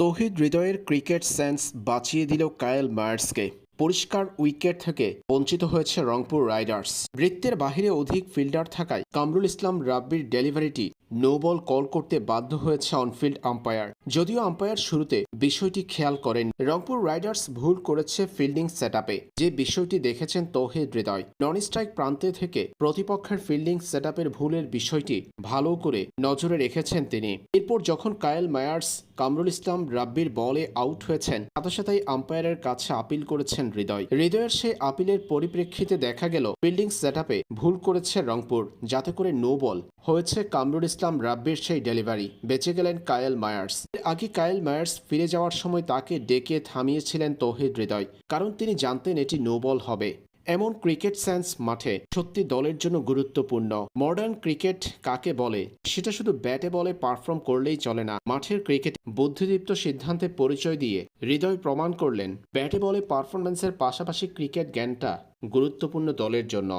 তৌহিদ হৃদয়ের cricket sense বাঁচিয়ে দিল কায়েল মায়ার্সকে। পরিষ্কার উইকেট থেকে বঞ্চিত হয়েছে রংপুর রাইডার্স। বৃত্তের বাহিরে অধিক ফিল্ডার থাকায় কামরুল ইসলাম রাব্বির ডেলিভারিটি নো বল কল করতে বাধ্য হয়েছে অনফিল্ড আম্পায়ার। যদিও আম্পায়ার শুরুতে বিষয়টি খেয়াল করেন, রংপুর রাইডার্স ভুল করেছে ফিল্ডিং সেট যে বিষয়টি দেখেছেন তৌহিদ হৃদয়। নন স্ট্রাইক প্রান্তে থেকে প্রতিপক্ষের ফিল্ডিং সেট ভুলের বিষয়টি ভালো করে নজরে রেখেছেন তিনি। এরপর যখন কায়েল মায়ার্স, কামরুল ইসলাম রাব্বির বলে আউট হয়েছেন, সাথে সাথেই আম্পায়ারের কাছে আপিল করেছেন হৃদয়। হৃদয়ের সেই আপিলের পরিপ্রেক্ষিতে দেখা গেল, ফিল্ডিং সেট ভুল করেছে রংপুর, যাতে করে নো বল হয়েছে কামরুল ইসলাম রাব্বির সেই ডেলিভারি। বেঁচে গেলেন কায়েল মায়ার্স। আগে কায়েল মায়ার্স ফিরে যাওয়ার সময় তাকে ডেকে থামিয়েছিলেন তৌহিদ হৃদয়, কারণ তিনি জানতেন এটি নো বল হবে। এমন ক্রিকেট সেন্স মাঠে সত্যি দলের জন্য গুরুত্বপূর্ণ। মডার্ন ক্রিকেট কাকে বলে? সেটা শুধু ব্যাটে বলে পারফর্ম করলেই চলে না। মাঠের ক্রিকেট বুদ্ধিদীপ্ত সিদ্ধান্তে পরিচয় দিয়ে হৃদয় প্রমাণ করলেন। ব্যাটে বলে পারফরম্যান্সের পাশাপাশি ক্রিকেট জ্ঞানটা গুরুত্বপূর্ণ দলের জন্য।